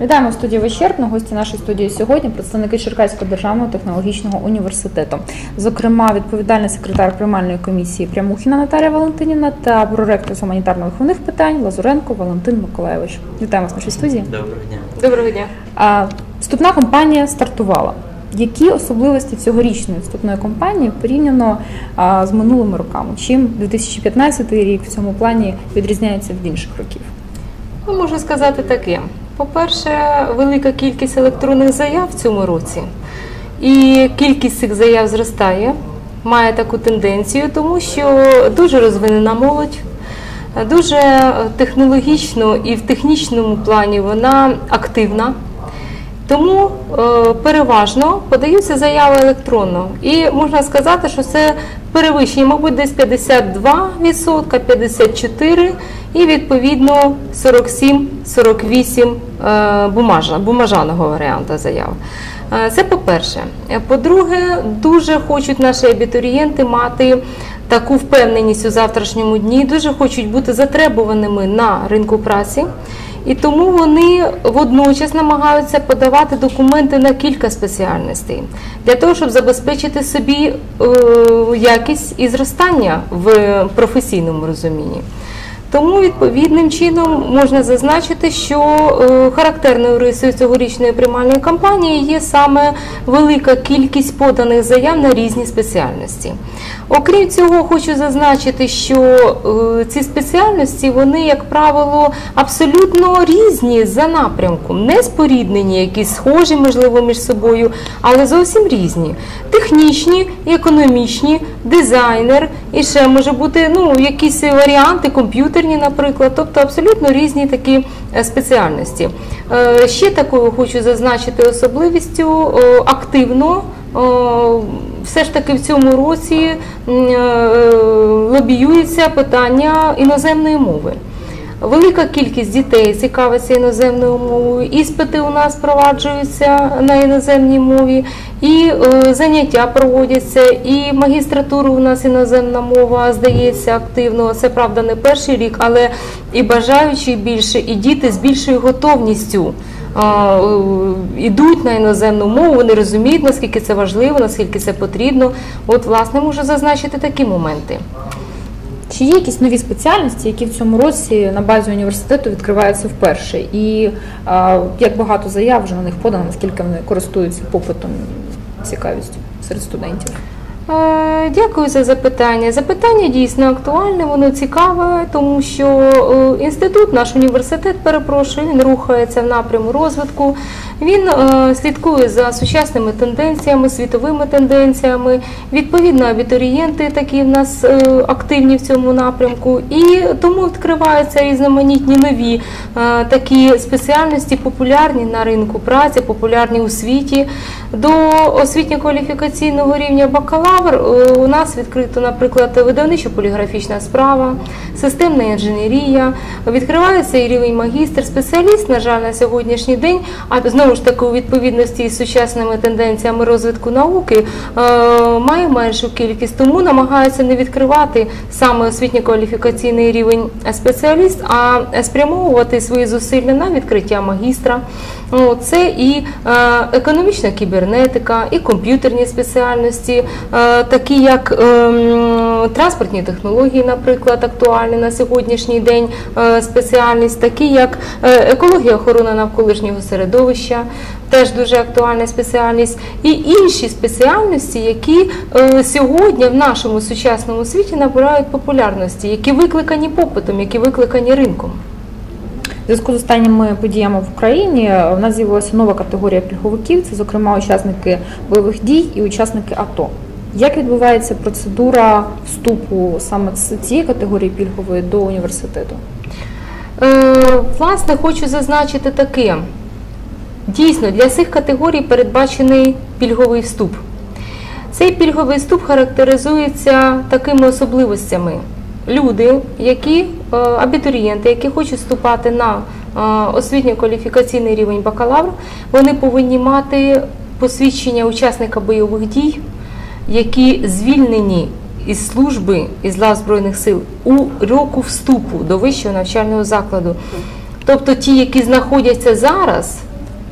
Вітаємо в студії Вичерпно. Гості нашої студії сьогодні представники Черкаського державного технологічного університету. Зокрема, відповідальний секретар приймальної комісії Прямухіна Наталія Валентинівна та проректор з гуманітарно-виховних питань Лазуренко Валентин Миколаєвич. Вітаємо в нашій студії. Доброго дня. Доброго дня. А, Вступна кампанія стартувала. Які особливості цьогорічної вступної кампанії порівняно а, з минулими роками? Чим 2015 рік в цьому плані відрізняється від інших років? Ну, можу сказати таке. По-перше, велика кількість електронних заяв в цьому році, і кількість цих заяв зростає, має таку тенденцію, тому що дуже розвинена молодь, дуже технологічно і в технічному плані вона активна. Тому е, переважно подаються заяви електронно. І можна сказати, що це перевищення, мабуть, десь 52%, 54% і відповідно 47-48 е, бумажаного варіанту заяв. Е, Це по-перше. По-друге, дуже хочуть наші абітурієнти мати таку впевненість у завтрашньому дні, дуже хочуть бути затребуваними на ринку праці. І тому вони водночас намагаються подавати документи на кілька спеціальностей для того, щоб забезпечити собі е, якість і зростання в професійному розумінні. Тому відповідним чином можна зазначити, що е, характерною рисою цьогорічної приймальної кампанії є саме велика кількість поданих заяв на різні спеціальності. Окрім цього, хочу зазначити, що е, ці спеціальності вони, як правило, абсолютно різні за напрямком, не споріднені, якісь схожі, можливо, між собою, але зовсім різні. Технічні, економічні, дизайнер, і ще може бути ну, якісь варіанти, комп'ютерні, наприклад, тобто абсолютно різні такі е, спеціальності. Е, Ще такою хочу зазначити особливістю е, активно. Все ж таки в цьому році лобіюється питання іноземної мови. Велика кількість дітей цікавиться іноземною мовою. Іспити у нас проваджуються на іноземній мові, і е, заняття проводяться, і магістратура у нас іноземна мова здається активно. Це правда не перший рік, але і бажаючі більше, і діти з більшою готовністю. а, е, на іноземну мову, вони розуміють, наскільки це важливо, наскільки це потрібно. От, власне, можу зазначити такі моменти. Чи є якісь нові спеціальності, які в цьому році на базі університету відкриваються вперше? І а, як багато заяв вже на них подано, наскільки вони користуються попитом, цікавістю серед студентів? Дякую за запитання. Запитання дійсно актуальне, воно цікаве, тому що е, інститут, наш університет, перепрошую, він рухається в напряму розвитку. Він е, слідкує за сучасними тенденціями, світовими тенденціями. Відповідно, абітурієнти такі в нас е, активні в цьому напрямку, і тому відкриваються різноманітні нові такі спеціальності, популярні на ринку праці, популярні у світі. До освітньо-кваліфікаційного рівня бакалавр у нас відкрито, наприклад, видавничо-поліграфічна справа, системна інженерія, відкривається і рівень магістр, спеціаліст, на жаль, на сьогоднішній день, а знову ж таки у відповідності з сучасними тенденціями розвитку науки е, має меншу кількість, тому намагаються не відкривати саме освітньо-кваліфікаційний рівень спеціаліст, а спрямовувати свої зусилля на відкриття магістра. Це і е, економічна кібернетика, і комп'ютерні спеціальності, е, такі як е, транспортні технології, наприклад, актуальні на сьогоднішній день е, спеціальність, такі як екологія охорона навколишнього середовища. Теж дуже актуальна спеціальність, і інші спеціальності, які сьогодні в нашому сучасному світі набирають популярності, які викликані попитом, які викликані ринком. В зв'язку з останніми подіями в Україні у нас з'явилася нова категорія пільговиків, це, зокрема, учасники бойових дій і учасники АТО. Як відбувається процедура вступу саме цієї категорії пільгової до університету? Е, Власне, хочу зазначити таке. Дійсно, для цих категорій передбачений пільговий вступ. Цей пільговий вступ характеризується такими особливостями. Люди, які е, абітурієнти, які хочуть вступати на е, освітньо-кваліфікаційний рівень бакалавр, вони повинні мати посвідчення учасника бойових дій, які звільнені із служби із лав Збройних сил у року вступу до вищого навчального закладу. Тобто ті, які знаходяться зараз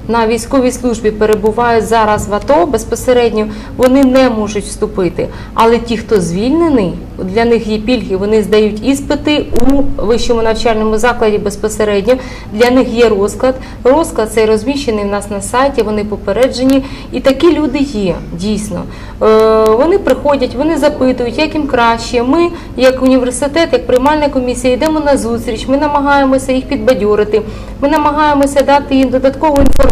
на військовій службі, перебувають зараз в АТО безпосередньо, вони не можуть вступити. Але ті, хто звільнений, для них є пільги, вони здають іспити у вищому навчальному закладі безпосередньо. Для них є розклад. Розклад цей розміщений в нас на сайті, вони попереджені. І такі люди є дійсно. Е, Вони приходять, вони запитують, як їм краще. Ми, як університет, як приймальна комісія, йдемо на зустріч. Ми намагаємося їх підбадьорити. Ми намагаємося дати їм додаткову інформацію.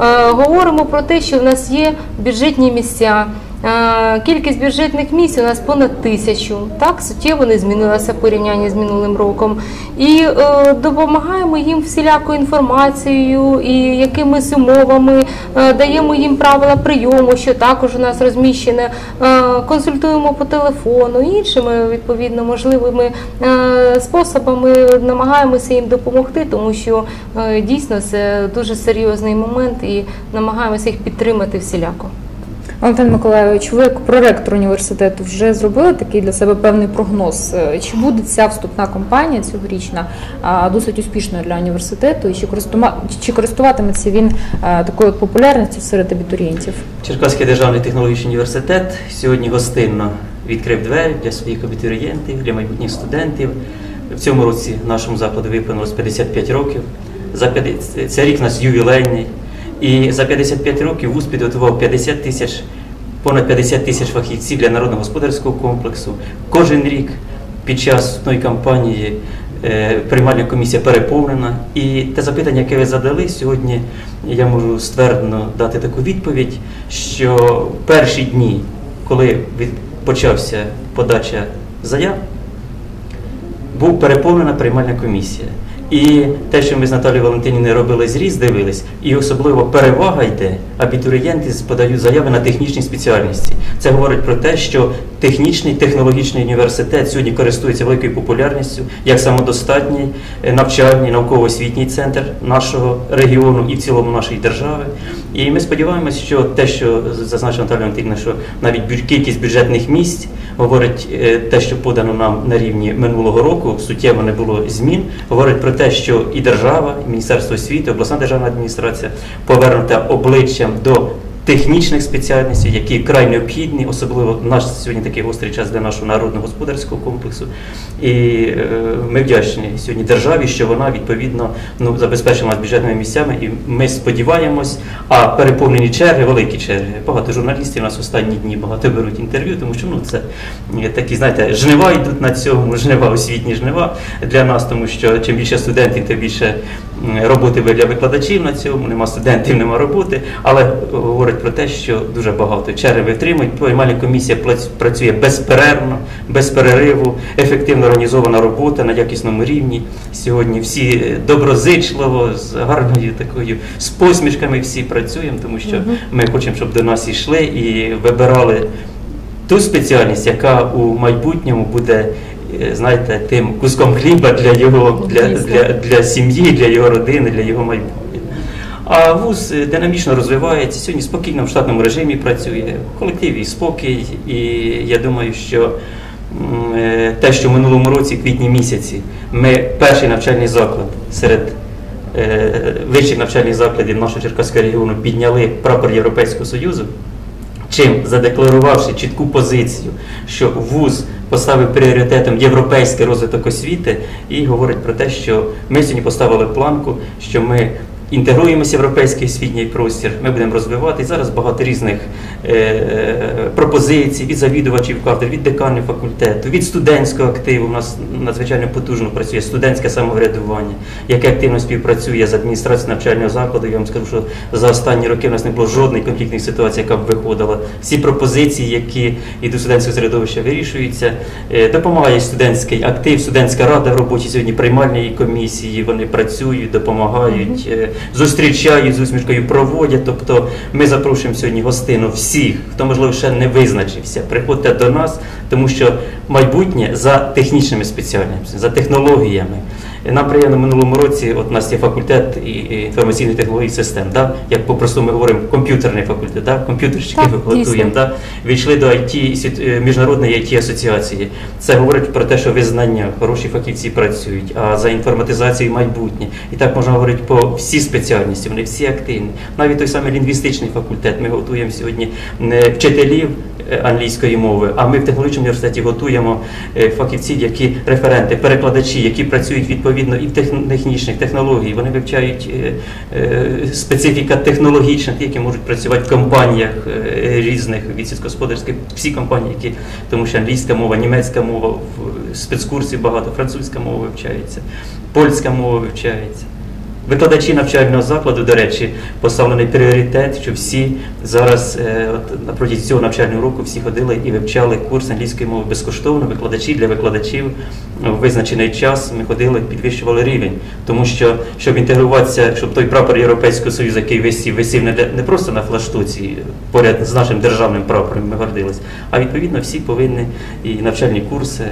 Е, Говоримо про те, що в нас є бюджетні місця. Е, Кількість бюджетних місць у нас понад тисячу. Так, суттєво не змінилася в порівнянні з минулим роком. І е, допомагаємо їм всілякою інформацією і якимись умовами, е, даємо їм правила прийому, що також у нас розміщене, консультуємо по телефону, іншими відповідно можливими способами намагаємося їм допомогти, тому що дійсно це дуже серйозний момент і намагаємося їх підтримати всіляко. Валентин Миколайович, ви як проректор університету вже зробили такий для себе певний прогноз. Е, Чи буде ця вступна кампанія цьогорічна досить успішною для університету, і чи користуватиметься він е, такою популярністю серед абітурієнтів? Черкаський державний технологічний університет сьогодні гостинно відкрив двері для своїх абітурієнтів, для майбутніх студентів. В цьому році нашому закладу виповнилось 55 років. За 50 Це рік у нас ювілейний. І за 55 років ВУЗ підготував 50 тисяч, понад 50 тисяч фахівців для народного господарського комплексу. Кожен рік під час вступної кампанії е, приймальна комісія переповнена. І те запитання, яке ви задали сьогодні, я можу ствердно дати таку відповідь, що в перші дні, коли почався подача заяв, був переповнена приймальна комісія. І те, що ми з Наталією Валентинівною робили зріз, дивились, і особливо перевага йде, абітурієнти подають заяви на технічні спеціальності. Це говорить про те, що технічний технологічний університет сьогодні користується великою популярністю як самодостатній е, навчальний науково-освітній центр нашого регіону і в цілому нашої держави. І ми сподіваємося, що те, що зазначила Наталія Валентинівна, що навіть кількість бюджетних місць говорить е, те, що подано нам на рівні минулого року, суттєво не було змін. Говорить про те, що і держава, і Міністерство освіти, обласна державна адміністрація повернута обличчям до технічних спеціальностей, які край необхідні, особливо наш сьогодні такий гострий час для нашого народного господарського комплексу. І е, ми вдячні сьогодні державі, що вона відповідно ну, забезпечила нас бюджетними місцями, і ми сподіваємось, а переповнені черги, великі черги. Багато журналістів у нас останні дні багато беруть інтерв'ю, тому що ну це е, такі, знаєте, жнива йдуть на цьому, жнива, освітні жнива для нас, тому що чим більше студентів, тим більше роботи для викладачів на цьому. Нема студентів, нема роботи. Але говорить про те, що дуже багато черги витримують. Приймальна комісія працює безперервно, без перериву, ефективно організована робота на якісному рівні. Сьогодні всі е, доброзичливо, з гарною такою, з посмішками всі працюємо, тому що ми хочемо, щоб до нас йшли і вибирали ту спеціальність, яка у майбутньому буде, знаєте, тим куском хліба для його для, для, для сім'ї, для його родини, для його майбутнього. А вуз е, динамічно розвивається, сьогодні спокійно в штатному режимі працює, в колективі спокій, і я думаю, що е, те, що в минулому році, квітні місяці, ми перший навчальний заклад серед е, вищих навчальних закладів нашого Черкаського регіону підняли прапор Європейського Союзу, чим? Задекларувавши чітку позицію, що ВУЗ поставив пріоритетом європейський розвиток освіти, і говорить про те, що ми сьогодні поставили планку, що ми інтегруємося в європейський освітній простір, ми будемо розвивати. Зараз багато різних е, е, пропозицій від завідувачів кафедр, від деканів факультету, від студентського активу. У нас надзвичайно потужно працює студентське самоврядування, яке активно співпрацює з адміністрацією навчального закладу. Я вам скажу, що за останні роки в нас не було жодної конфліктної ситуації, яка б виходила. Всі пропозиції, які йдуть до студентського середовища, вирішуються. Е, Допомагає студентський актив, студентська рада в роботі сьогодні приймальної комісії. Вони працюють, допомагають, зустрічають з усмішкою, проводять. Тобто ми запрошуємо сьогодні гостину всіх, хто можливо ще не визначився. Приходьте до нас, тому що майбутнє за технічними спеціальностями, за технологіями. Нам приємно в минулому році, от у нас є факультет і- інформаційних технологій систем, да? як по-простому ми говоримо, комп'ютерний факультет, да? комп'ютерщики Так, готуємо. Да? Війшли до IT, е, міжнародної IT асоціації. Це говорить про те, що визнання, хороші фахівці працюють, а за інформатизацію майбутнє. І так можна говорити по всі спеціальності, вони всі активні. Навіть той самий лінгвістичний факультет. Ми готуємо сьогодні не вчителів е, англійської мови, а ми в технологічному університеті готуємо е, фахівців, які референти, перекладачі, які працюють відповідно і в тех- технічних технологій. Вони вивчають е, е, специфіка технологічна, які можуть працювати в компаніях е, різних від сільськогосподарських, всі компанії, які тому що англійська мова, німецька мова, в спецкурсі багато, французька мова вивчається, польська мова вивчається. Викладачі навчального закладу, до речі, поставлений пріоритет, що всі зараз е, на протязі цього навчального року всі ходили і вивчали курс англійської мови безкоштовно. Викладачі для викладачів е, в визначений час ми ходили, підвищували рівень, тому що щоб інтегруватися, щоб той прапор Європейського Союзу, який висів, висів не, не просто на флаштуці поряд з нашим державним прапором, ми гордились, а відповідно всі повинні і навчальні курси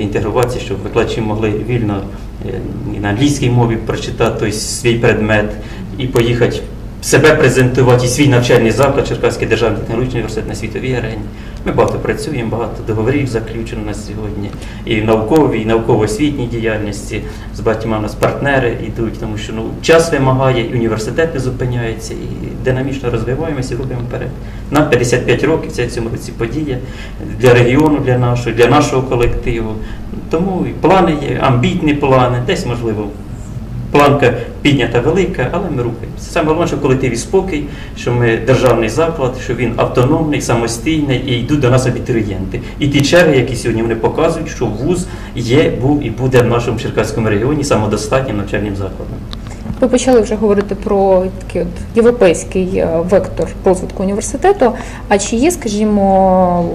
інтегруватися, щоб викладачі могли вільно е, на англійській мові прочитати той свій предмет і поїхати себе презентувати і свій навчальний заклад, Черкаський державний технологічний університет на світовій арені. Ми багато працюємо, багато договорів заключено на сьогодні. І в науковій, і науково-освітній діяльності з багатьма нас партнери йдуть, тому що ну, час вимагає, і університет не зупиняється, і динамічно розвиваємося і рухаємо вперед. Нам 55 років, це цьому році подія для регіону, для нашого, для нашого колективу. Тому і плани є, амбітні плани, десь можливо. Планка піднята велика, але ми рухаємося. Саме головне, що колективі спокій, що ми державний заклад, що він автономний, самостійний і йдуть до нас абітурієнти. І ті черги, які сьогодні вони показують, що вуз є, був і буде в нашому Черкаському регіоні самодостатнім навчальним закладом. Ви почали вже говорити про такий от європейський е, вектор розвитку університету. А чи є, скажімо,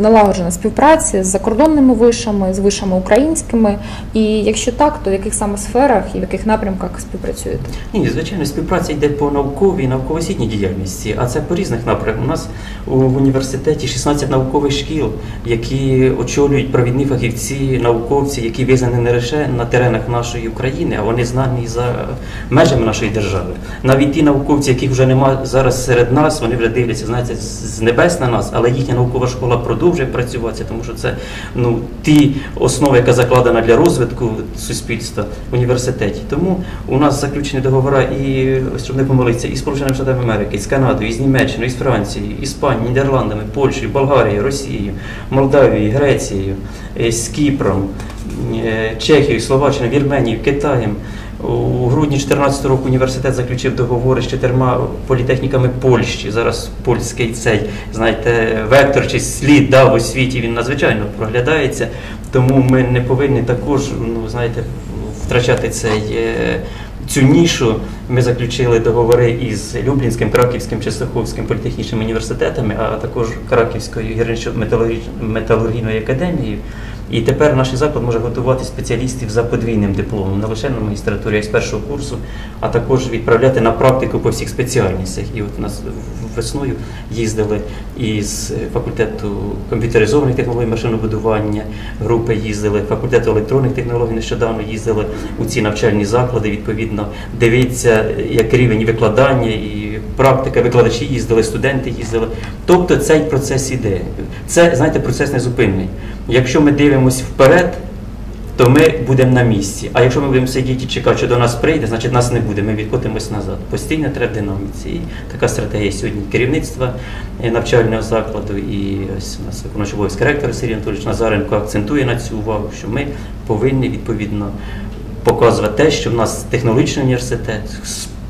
налагоджена співпраця з закордонними вишами, з вишами українськими? І якщо так, то в яких саме сферах і в яких напрямках співпрацюєте? Ні, звичайно, співпраця йде по науковій, науково-освітній діяльності, а це по різних напрямках. У нас у університеті 16 наукових шкіл, які очолюють провідні фахівці, науковці, які визнані не лише на теренах нашої України, а вони знані за межами нашої держави. Навіть ті науковці, яких вже немає зараз серед нас, вони вже дивляться, знаєте, з небес на нас, але їхня наукова школа продовжує працювати, тому що це ну ті основи, яка закладена для розвитку суспільства в університеті. Тому у нас заключені договори і щоб не помилитися, і Сполученими Штатами Америки, і з Канадою, і з Німеччиною, і з Францією, Іспанією, Нідерландами, Польщею, Болгарією, Росією, Молдавією, Грецією, е, з Кіпром, е, Чехією, Словаччиною, Вірменією, Китаєм. У грудні 2014 року університет заключив договори з чотирма політехніками Польщі. Зараз польський цей, знаєте, вектор чи слід да, в освіті він надзвичайно проглядається. Тому ми не повинні також, ну знаєте, втрачати цей. е, Цю нішу ми заключили договори із Люблінським, Краківським, Чесоховським політехнічними університетами, а також Краківською гірничо-металургійною академією. І тепер наш заклад може готувати спеціалістів за подвійним дипломом, не лише на магістратурі, а й з першого курсу, а також відправляти на практику по всіх спеціальностях. І от у нас весною їздили із факультету комп'ютеризованих технологій машинобудування, групи їздили, факультету електронних технологій нещодавно їздили у ці навчальні заклади. Відповідно, дивіться, як рівень викладання і практика, викладачі їздили, студенти їздили. Тобто цей процес іде. Це, знаєте, процес незупинний. Якщо ми дивимося вперед, то ми будемо на місці. А якщо ми будемо сидіти і чекати, що до нас прийде, значить нас не буде. Ми відкотимось назад. Постійно треба динаміці. І така стратегія сьогодні керівництва е, навчального закладу. І ось у нас виконуючий обов'язки ректор Сергій Анатолійович Назаренко акцентує на цю увагу, що ми повинні відповідно показувати те, що в нас технологічний університет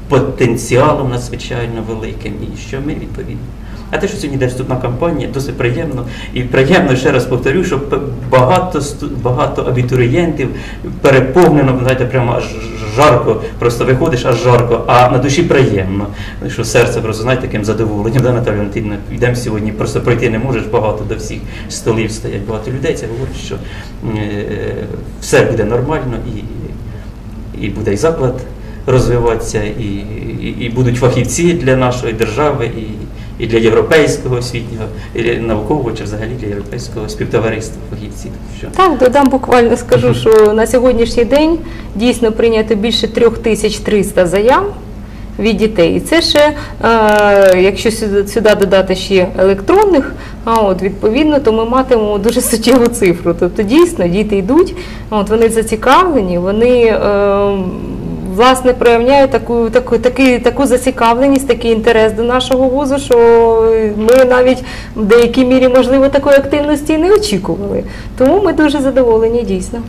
потенціалом надзвичайно великим, і що ми відповідно. А те, що сьогодні йде вступна кампанія, досить приємно. І приємно, ще раз повторю, що багато, багато абітурієнтів переповнено, знаєте, прямо аж жарко, просто виходиш аж жарко, а на душі приємно. Що серце просто, знаєте, таким задоволенням, да, Наталя Валентинівна, йдемо сьогодні, просто пройти не можеш, багато до всіх столів стоять, багато людей. Це говорить, що е, все буде нормально і, і буде і заклад розвиватися, і, і, і будуть фахівці для нашої держави, і, і для європейського освітнього, і для наукового чи взагалі для європейського співтовариства фахівців. Що Так, додам буквально скажу, що на сьогоднішній день дійсно прийнято більше 3300 заяв від дітей. І це ще, е, якщо сюди, сюди додати ще електронних, а от відповідно, то ми матимемо дуже суттєву цифру. Тобто дійсно діти йдуть, от вони зацікавлені, вони. Е, Власне, проявляє таку, таку, таку, таку зацікавленість, такий інтерес до нашого вузу, що ми навіть в деякій мірі, можливо, такої активності не очікували. Тому ми дуже задоволені, дійсно.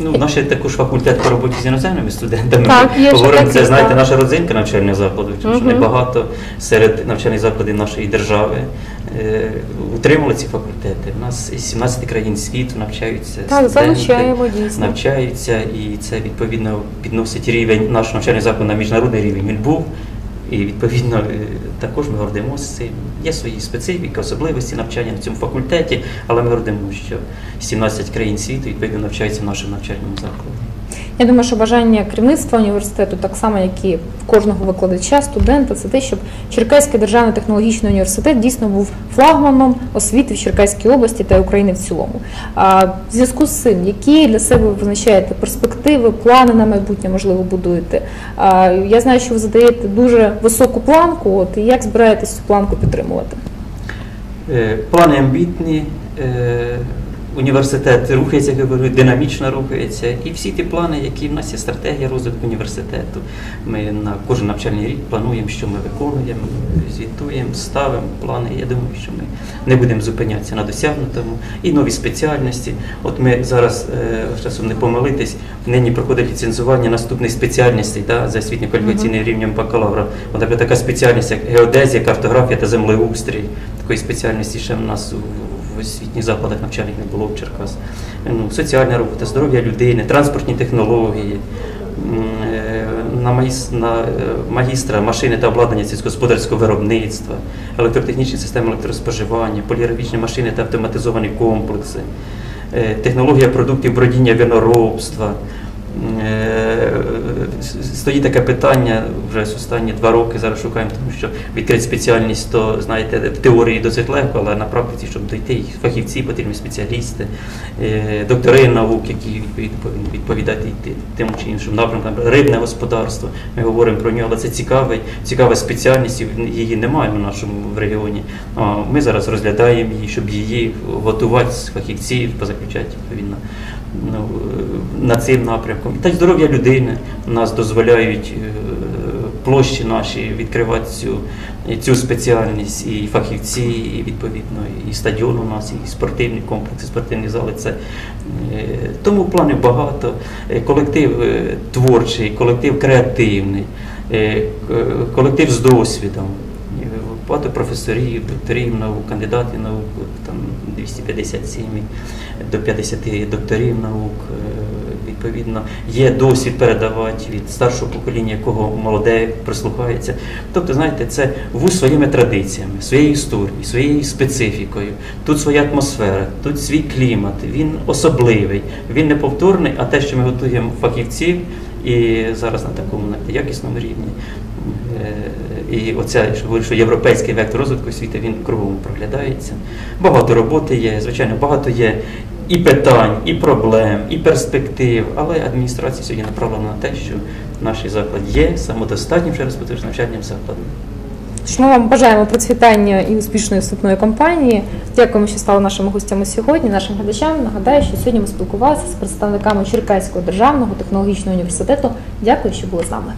Ну, наш є також факультет по роботі з іноземними студентами. Так, Ми є говоримо, це знаєте, наша родзинка навчального закладу, тому що небагато серед навчальних закладів нашої держави е, утримали ці факультети. У нас із 17 країн світу навчаються Так, студенти, дійсно. навчаються, і це відповідно підносить рівень нашого навчального закладу на міжнародний рівень. Він був. І відповідно е, також ми гордимося цим. Є свої специфіки, особливості навчання на цьому факультеті, але ми гордимося, що 17 країн світу відповідно навчаються в нашому навчальному закладі. Я думаю, що бажання керівництва університету, так само як і кожного викладача, студента, це те, щоб Черкаський державний технологічний університет дійсно був флагманом освіти в Черкаській області та України в цілому. А в зв'язку з цим, які для себе ви визначаєте перспективи, плани на майбутнє, можливо, будуєте? А, я знаю, що ви задаєте дуже високу планку. От і як збираєтесь цю планку підтримувати? Е, Плани амбітні, е, університет рухається, як я говорю, динамічно рухається. І всі ті плани, які в нас є стратегія розвитку університету. Ми на кожен навчальний рік плануємо, що ми виконуємо, звітуємо, ставимо плани. Я думаю, що ми не будемо зупинятися на досягнутому. І нові спеціальності. От ми зараз, е, часом не помилитись, нині проходить ліцензування наступних спеціальностей да, за освітньо-кваліфікаційним рівнем бакалавра. От така, така спеціальність, як геодезія, картографія та землеустрій. Такої спеціальності ще в нас у в освітніх закладах навчальних не було в Черкас. Ну, соціальна робота, здоров'я людини, транспортні технології, е, на, е, магістра машини та обладнання сільськогосподарського виробництва, електротехнічні системи електроспоживання, поліграфічні машини та автоматизовані комплекси, е, технологія продуктів бродіння виноробства. Е, Стоїть таке питання вже з останні два роки. Зараз шукаємо, тому що відкрити спеціальність, то знаєте, в теорії досить легко, але на практиці, щоб дойти, фахівці потрібні спеціалісти, е, доктори наук, які йти тим чи іншим напрямкам. Рибне господарство. Ми говоримо про нього, але це цікавий, цікава спеціальність, її немає в нашому в регіоні. Ми зараз розглядаємо її, щоб її готувати з фахівців, позаключати відповідно ну, е, над цим напрямком. Та й здоров'я людини нас дозволяють е, площі наші відкривати цю, цю спеціальність, і фахівці, і відповідно, і стадіон у нас, і спортивні комплекси, спортивні зали. Це, е, тому планів багато. Колектив творчий, колектив креативний, колектив з досвідом. Е, Багато професорів, докторів наук, кандидатів наук, там 257 до 50 докторів наук. Відповідно, є досвід передавати від старшого покоління, якого молоде прислухається. Тобто, знаєте, це вуз своїми традиціями, своєю історією, своєю специфікою. Тут своя атмосфера, тут свій клімат, він особливий, він неповторний, а те, що ми готуємо фахівців і зараз на такому якісному рівні. Е, І оця, що говорю, що європейський вектор розвитку освіти він кругом проглядається. Багато роботи є, звичайно, багато є і питань, і проблем, і перспектив, але адміністрація сьогодні направлена на те, що наш заклад є самодостатнім, ще раз повторюю, навчальним закладом. Тож ми вам бажаємо процвітання і успішної вступної кампанії. Дякуємо, що стали нашими гостями сьогодні. Нашим глядачам нагадаю, що сьогодні ми спілкувалися з представниками Черкаського державного технологічного університету. Дякую, що були з нами.